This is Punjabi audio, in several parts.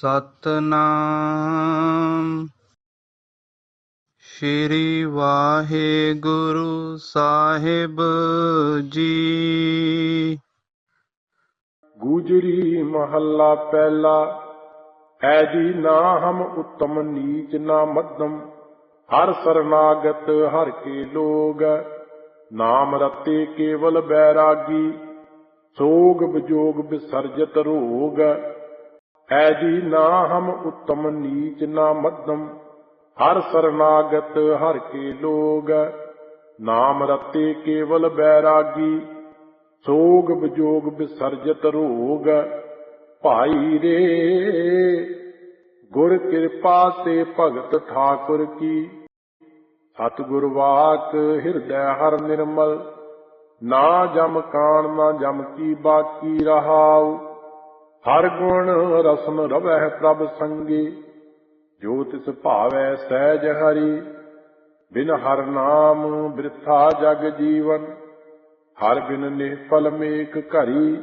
ਸਤਨਾਮ। ਸ਼੍ਰੀ ਵਾਹਿਗੁਰੂ ਸਾਹਿਬ ਜੀ। ਗੁਜਰੀ ਮਹੱਲਾ ਪਹਿਲਾ ਐਦੀ ਨਾ ਹਮ ਉੱਤਮ ਨੀਚ ਨਾ ਮੱਧਮ, ਹਰ ਸਰਨਾਗਤ ਹਰ ਕੇ ਲੋਗ, ਨਾਮ ਰਤੇ ਕੇਵਲ ਬੈਰਾਗੀ, ਸੋਗ ਵਿਜੋਗ ਵਿਸਰਜਤ ਰੋਗ। ਹੈ ਨਾ ਹਮ ਉੱਤਮ ਨੀਚ ਨਾ ਮੱਧਮ, ਹਰ ਸਰਨਾਗਤ ਹਰ ਕੇ ਲੋਗ ਨਾਮ ਰਤੇ ਕੇਵਲ ਬੈਰਾਗੀ, ਸੋਗ ਵਿਜੋਗ ਵਿਸਰਜਤ ਰੋਗ ਭਾਈ ਰੇ, ਗੁਰ ਕਿਰਪਾ ਸੇ ਭਗਤ ਠਾਕੁਰ ਕੀ। ਸਤਿਗੁਰ ਵਾਕ ਹਿਰਦੈ ਹਰ ਨਿਰਮਲ, ਨਾ ਜਮ ਕਾਣ ਨਾ ਜਮ ਕੀ ਬਾਕੀ ਰਹਾਉ। ਹਰ ਗੁਣ ਰਸਮ ਰਵਹਿ ਪ੍ਰਭ ਸੰਗੀ, ਜੋ ਤਿਸ ਭਾਵੈ ਸਹਿਜ ਹਰੀ। ਬਿਨ ਹਰ ਨਾਮ ਬ੍ਰਿਥਾ ਜਗ ਜੀਵਨ, ਹਰ ਬਿਨ ਨਿਫਲ ਮੇਕ ਘਰੀ।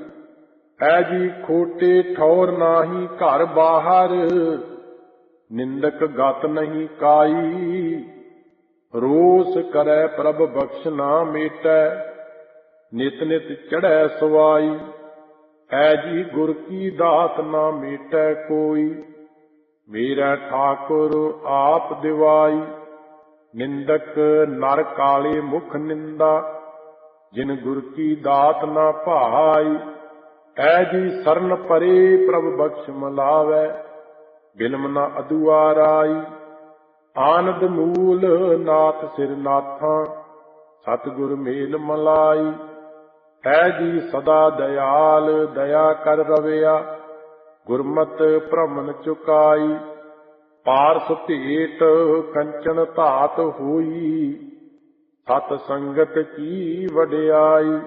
ਐ ਜੀ ਖੋਟੇ ਠੌਰ ਨਾਹੀ ਘਰ ਬਾਹਰ, ਨਿੰਦਕ ਗਤ ਨਹੀਂ ਕਾਈ। ਰੋਸ ਕਰੈ ਪ੍ਰਭ ਬਖਸ਼ ਨਾ ਮੇਟੈ, ਨਿਤ ਨਿਤ ਚੜੈ ਸਵਾਈ। ਐ ਜੀ ਗੁਰ ਕੀ ਦਾਤ ਨਾ ਮੇਟੈ ਕੋਈ। ਮੇਰਾ ਠਾਕੁਰ ਆਪ ਦਿਵਾਈ। ਨਿੰਦਕ ਨਰ ਕਾਲੇ ਮੁਖ ਨਿੰਦਾ। ਜਿਨ ਗੁਰ ਕੀ ਦਾਤ ਨਾ ਭਾਈ। ਐ ਜੀ ਸਰਨ ਪਰੇ ਪ੍ਰਭ ਬਖਸ਼ ਮਲਾਵੈ। ਬਿਲਮ ਨਾ ਅਦੁਆਰਾਈ ਆਨੰਦ ਮੂਲ ਨਾਥ ਸਿਰ ਨਾਥਾਂ। ਸਤਿਗੁਰ ਮੇਲ ਮਲਾਈ। ਐ ਜੀ ਸਦਾ ਦਇਆਲ, ਦਇਆ ਕਰ ਰਵਿਆ। ਗੁਰਮਤ ਭ੍ਰਮਨ ਚੁਕਾਈ, ਪਾਰਸ ਭੇਟ ਕੰਚਨ ਧਾਤ ਹੋਈ। ਸਤ ਸੰਗਤ ਕੀ ਵਡਿਆਈ,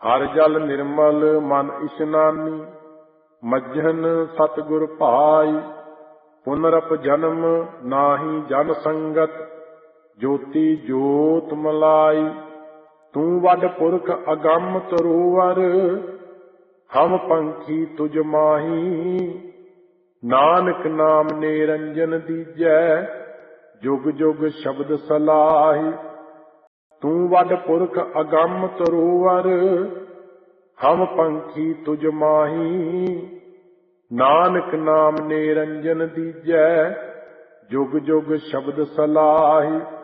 ਹਰ ਜਲ ਨਿਰਮਲ ਮਨ ਇਸ਼ਨਾਨੀ। ਮੱਝਨ ਸਤਿਗੁਰ ਭਾਈ, ਪੁਨਰਪ ਜਨਮ ਨਾਹੀ ਜਨ ਸੰਗਤ, ਜੋਤੀ ਜੋਤ ਮਲਾਈ। ਤੂੰ ਵੱਡ ਪੁਰਖ ਅਗੰਮ ਤਰੋਵਰ, ਹਮ ਪੰਖੀ ਤੁਜ ਮਾਹੀ। ਨਾਨਕ ਨਾਮ ਨਿਰੰਜਨ ਦੀਜੈ, ਜੁਗ ਜੁਗ ਸ਼ਬਦ ਸਲਾਹੀ। ਤੂੰ ਵੱਡ ਪੁਰਖ ਅਗੰਮ ਤਰੋਵਰ, ਹਮ ਪੰਖੀ ਤੁਜ ਮਾਹੀ। ਨਾਨਕ ਨਾਮ ਨਿਰੰਜਨ ਦੀਜੈ, ਜੁਗ ਜੁਗ ਸ਼ਬਦ ਸਲਾਹੀ।